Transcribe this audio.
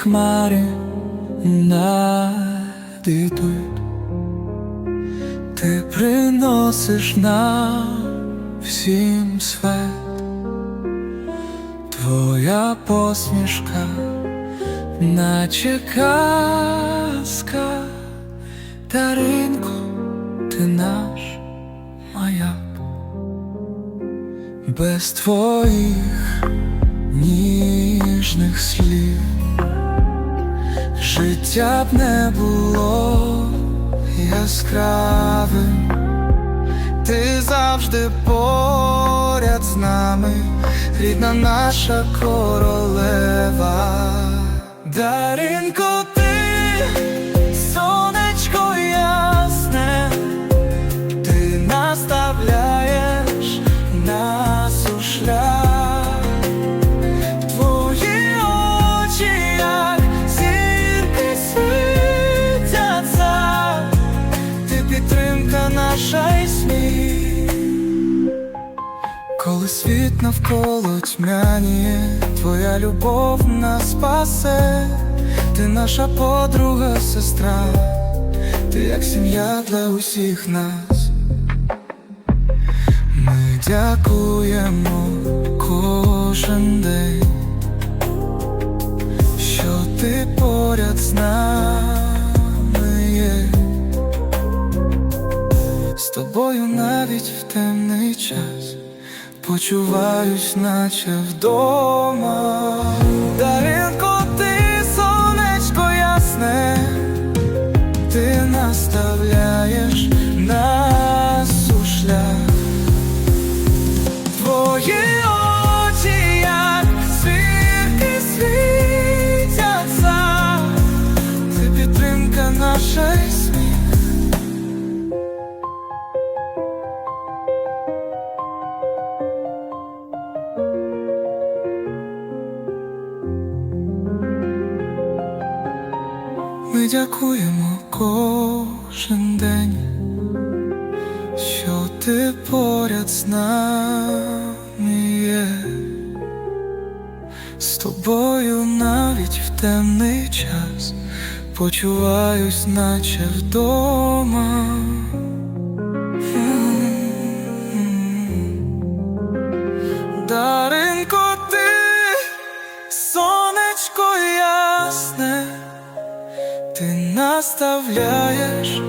хмарі надійдуть, ти приносиш нам всім свет, твоя посмішка, наче казка, Даринко, ти наш маяк, без твоїх ніжних слів життя б не було яскравим, ти завжди поряд з нами, рідна наша королева. Даринко, ти підтримка наша і сміх. Коли світ навколо тьмяніє, твоя любов нас спасе, ти наша подруга, сестра, ти як сім'я для усіх нас. Ми дякуємо кожен день, що ти поряд з нами тобою навіть в темний час почуваюсь, наче вдома. Ми дякуємо кожен день, що ти поряд з з тобою навіть в темний час почуваюсь, наче вдома. Даринко, ти сонечко ясне, наставляєш.